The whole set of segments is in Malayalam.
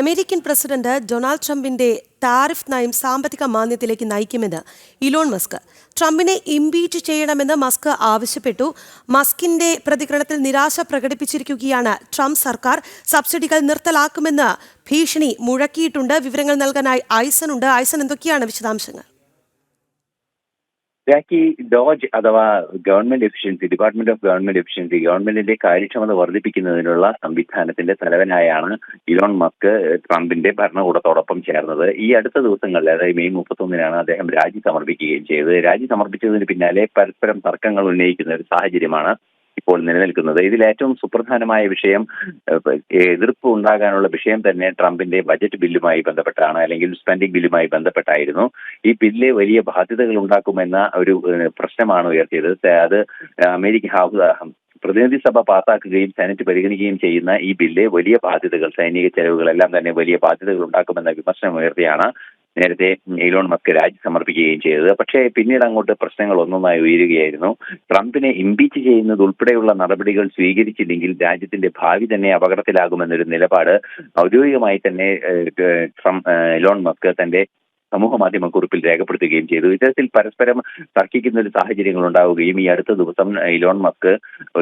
അമേരിക്കൻ പ്രസിഡന്റ് ഡൊണാൾഡ് ട്രംപിന്റെ താരിഫ് നയം സാമ്പത്തിക മാന്ദ്യത്തിലേക്ക് നയിക്കുമെന്ന് ഇലോൺ മസ്ക്. ട്രംപിനെ ഇംപീച്ച് ചെയ്യണമെന്ന് മസ്ക് ആവശ്യപ്പെട്ടു. മസ്കിന്റെ പ്രതികരണത്തിൽ നിരാശ പ്രകടിപ്പിച്ചിരിക്കുകയാണ് ട്രംപ് സർക്കാർ. സബ്സിഡികൾ നിർത്തലാക്കുമെന്ന് ഭീഷണി മുഴക്കിയിട്ടുണ്ട്. വിവരങ്ങൾ നൽകാനായി ഐസൺ ഉണ്ട്. ഐസൺ എന്തൊക്കെയാണ് വിശദാംശങ്ങൾ? ജാക്കി ഡോജ് അഥവാ government efficiency department of government efficiency ഗവൺമെന്റിന്റെ കാര്യക്ഷമത വർദ്ധിപ്പിക്കുന്നതിനുള്ള സംവിധാനത്തിന്റെ തലവനായാണ് ഇലോൺ മസ്ക് ട്രംപിന്റെ ഭരണകൂടത്തോടൊപ്പം ചേർന്നത്. ഈ അടുത്ത ദിവസങ്ങളിൽ അതായത് മെയ് മുപ്പത്തൊന്നിനാണ് അദ്ദേഹം രാജി സമർപ്പിക്കുകയും ചെയ്തത്. രാജി സമർപ്പിച്ചതിന് പിന്നാലെ പരസ്പരം തർക്കങ്ങൾ ഉന്നയിക്കുന്ന ഒരു സാഹചര്യമാണ് ഇപ്പോൾ നിലനിൽക്കുന്നത്. ഇതിൽ ഏറ്റവും സുപ്രധാനമായ വിഷയം എതിർപ്പ് ഉണ്ടാകാനുള്ള വിഷയം തന്നെ ട്രംപിന്റെ ബജറ്റ് ബില്ലുമായി ബന്ധപ്പെട്ടാണ് അല്ലെങ്കിൽ സ്പെൻഡിംഗ് ബില്ലുമായി ബന്ധപ്പെട്ടായിരുന്നു. ഈ ബില്ല് വലിയ ബാധ്യതകൾ ഉണ്ടാക്കുമെന്ന ഒരു പ്രശ്നമാണ് ഉയർത്തിയത്. അത് അമേരിക്ക പ്രതിനിധി സഭ പാസാക്കുകയും സെനറ്റ് പരിഗണിക്കുകയും ചെയ്യുന്ന ഈ ബില്ല് വലിയ ബാധ്യതകൾ സൈനിക ചെലവുകളെല്ലാം തന്നെ വലിയ ബാധ്യതകൾ ഉണ്ടാക്കുമെന്ന വിമർശനം ഉയർത്തിയാണ് നേരത്തെ ഇലോൺ മസ്ക് രാജി സമർപ്പിക്കുകയും ചെയ്തത്. പക്ഷേ പിന്നീട് അങ്ങോട്ട് പ്രശ്നങ്ങൾ ഒന്നൊന്നായി ഉയരുകയായിരുന്നു. ട്രംപിനെ ഇംപീച്ച് ചെയ്യുന്നത് ഉൾപ്പെടെയുള്ള നടപടികൾ സ്വീകരിച്ചില്ലെങ്കിൽ രാജ്യത്തിന്റെ ഭാവി തന്നെ അപകടത്തിലാകുമെന്നൊരു നിലപാട് ഔദ്യോഗികമായി തന്നെ ട്രംപ് എലോൺ മസ്ക് തന്റെ സമൂഹ മാധ്യമ കുറിപ്പിൽ രേഖപ്പെടുത്തുകയും ചെയ്തു. ഇത്തരത്തിൽ പരസ്പരം തർക്കിക്കുന്ന ഒരു സാഹചര്യങ്ങൾ ഉണ്ടാവുകയും ഈ അടുത്ത ദിവസം ഇലോൺ മസ്ക്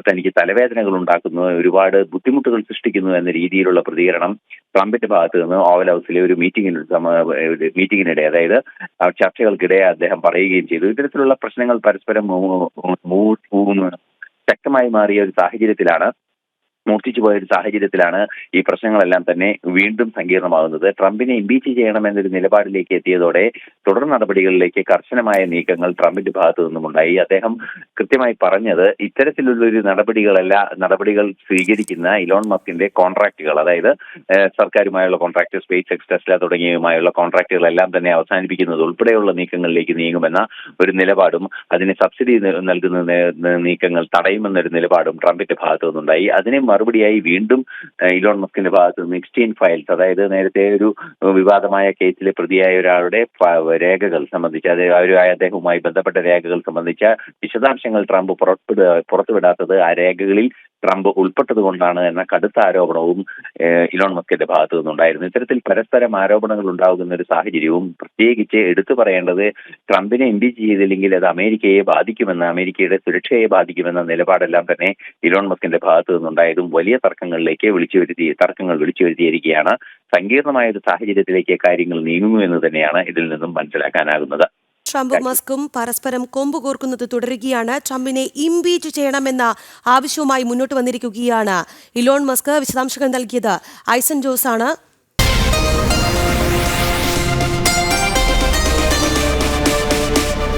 തനിക്ക് തലവേദനകൾ ഉണ്ടാക്കുന്നു. ഒരുപാട് ബുദ്ധിമുട്ടുകൾ സൃഷ്ടിക്കുന്നു എന്ന രീതിയിലുള്ള പ്രതികരണം ട്രംപിന്റെ ഭാഗത്ത് നിന്ന് ഓവൽ ഹൗസിലെ ഒരു മീറ്റിംഗിന് മീറ്റിംഗിനിടെ അതായത് ചർച്ചകൾക്കിടെ അദ്ദേഹം പറയുകയും ചെയ്തു. ഇത്തരത്തിലുള്ള പ്രശ്നങ്ങൾ പരസ്പരം ശക്തമായി മാറിയ ഒരു സാഹചര്യത്തിലാണ് മൂർച്ഛിച്ചു പോയ ഒരു സാഹചര്യത്തിലാണ് ഈ പ്രശ്നങ്ങളെല്ലാം തന്നെ വീണ്ടും സങ്കീർണമാകുന്നത്. ട്രംപിനെ ഇംപീച്ച് ചെയ്യണമെന്നൊരു നിലപാടിലേക്ക് എത്തിയതോടെ തുടർ നടപടികളിലേക്ക് കർശനമായ നീക്കങ്ങൾ ട്രംപിന്റെ ഭാഗത്തു നിന്നുമുണ്ടായി. അദ്ദേഹം കൃത്യമായി പറഞ്ഞത് ഇത്തരത്തിലുള്ള ഒരു നടപടികളല്ല നടപടികൾ സ്വീകരിക്കുന്ന ഇലോൺ മസ്കിന്റെ കോൺട്രാക്റ്റുകൾ അതായത് സർക്കാരുമായുള്ള കോൺട്രാക്ട് സ്പേസ് എക്സ് ടെസ്ല തുടങ്ങിയവയുമായുള്ള കോൺട്രാക്റ്റുകളെല്ലാം തന്നെ അവസാനിപ്പിക്കുന്നത് ഉൾപ്പെടെയുള്ള നീക്കങ്ങളിലേക്ക് നീങ്ങുമെന്ന ഒരു നിലപാടും അതിന് സബ്സിഡി നൽകുന്ന നീക്കങ്ങൾ തടയുമെന്നൊരു നിലപാടും ട്രംപിന്റെ ഭാഗത്തു നിന്നുണ്ടായി. അതിനെ മറുപടിയായി വീണ്ടും ഇലോൺ മസ്കിന്റെ ഭാഗത്ത് നിന്ന് എക്സ്റ്റീൻ ഫയൽസ് അതായത് നേരത്തെ ഒരു വിവാദമായ കേസിലെ പ്രതിയായ ഒരാളുടെ രേഖകൾ സംബന്ധിച്ച് അത് അദ്ദേഹവുമായി ബന്ധപ്പെട്ട രേഖകൾ സംബന്ധിച്ച വിശദാംശങ്ങൾ ട്രംപ് പുറത്തുവിട പുറത്തുവിടാത്തത് ആ രേഖകളിൽ ട്രംപ് ഉൾപ്പെട്ടത് കൊണ്ടാണ് എന്ന കടുത്ത ആരോപണവും ഇലോൺ മസ്കിന്റെ ഭാഗത്തു നിന്നുണ്ടായിരുന്നു. ഇത്തരത്തിൽ പരസ്പരം ആരോപണങ്ങൾ ഉണ്ടാകുന്ന ഒരു സാഹചര്യവും പ്രത്യേകിച്ച് എടുത്തു പറയേണ്ടത് ട്രംപിനെ ഇംപീച്ച് ചെയ്തില്ലെങ്കിൽ അത് അമേരിക്കയെ ബാധിക്കുമെന്ന് അമേരിക്കയുടെ സുരക്ഷയെ ബാധിക്കുമെന്ന നിലപാടെല്ലാം തന്നെ ഇലോൺ മസ്കിന്റെ ഭാഗത്തു നിന്നുണ്ടായതും വലിയ തർക്കങ്ങളിലേക്ക് വിളിച്ചു വരുത്തി തർക്കങ്ങൾ വിളിച്ചു വരുത്തിയിരിക്കുകയാണ് സങ്കീർണമായ ഒരു സാഹചര്യത്തിലേക്ക് കാര്യങ്ങൾ നീങ്ങുന്നു എന്ന് തന്നെയാണ് ഇതിൽ നിന്നും മനസ്സിലാക്കാനാകുന്നത്. ട്രംപും മസ്കും പരസ്പരം കൊമ്പ് കോർക്കുന്നത് തുടരുകയാണ്. ട്രംപിനെ ഇംപീച്ച് ചെയ്യണമെന്ന ആവശ്യവുമായി മുന്നോട്ട് വന്നിരിക്കുകയാണ് ഇലോൺ മസ്ക് വിശദാംശങ്ങൾ നൽകിയത്. ഐസൻ ജോസ് ആണ്